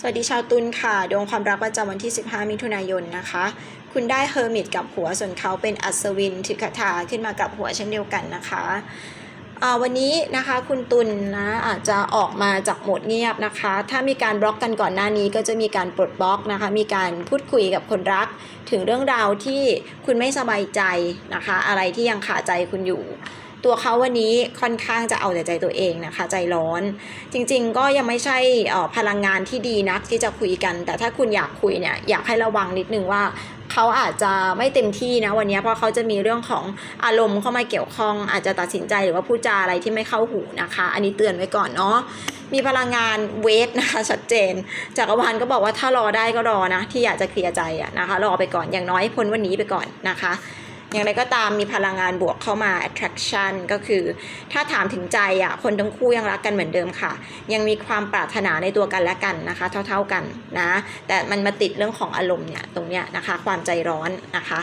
สวัสดีชาวตุลค่ะ ดวงความรักประจำวันที่ 15 มิถุนายนนะคะ คุณได้เฮอร์มิตกับหัวส่วนเขาเป็นอัศวินถือคาถาขึ้นมากับหัวเช่นเดียวกันนะคะวันนี้นะคะคุณตุลนะอาจจะออกมาจากโหมดเงียบนะคะ ถ้ามีการบล็อกกันก่อนหน้านี้ก็จะมีการปลดบล็อกนะคะ มีการพูดคุยกับคนรัก ถึงเรื่องราวที่คุณไม่สบายใจนะคะ อะไรที่ยังขาใจคุณอยู่ ตัวเขาวันนี้ค่อนข้างจะเอาแต่ใจตัวเองนะคะ ใจร้อน จริงๆ ก็ยังไม่ใช่เอ่อพลังงานที่ดีนักที่จะคุยกัน แต่ถ้าคุณอยากคุยเนี่ยอยากให้ระวังนิดนึงว่าเขาอาจจะไม่เต็มที่นะวันนี้เพราะเขาจะมีเรื่องของอารมณ์เข้ามาเกี่ยวข้อง อาจจะตัดสินใจหรือว่าพูดจาอะไรที่ไม่เข้าหูนะคะ อันนี้เตือนไว้ก่อนเนาะมีพลังงานเวทนะคะชัดเจนจักรวาลก็บอกว่าถ้ารอได้ก็รอนะ ที่อยากจะเคลียร์ใจอะนะคะ รอไปก่อนอย่างน้อยพ้นวันนี้ไปก่อนนะคะ อย่างไรก็ตามมีพลังงานบวกเข้ามา attraction ก็คือ ถ้าถามถึงใจอะคนทั้งคู่ยังรักกันเหมือนเดิมค่ะ ยังมีความปรารถนาในตัวกันและกันนะคะ เท่าๆกันนะ แต่มันมาติดเรื่องของอารมณ์เนี่ยตรงเนี้ยนะคะ ความใจร้อนนะคะ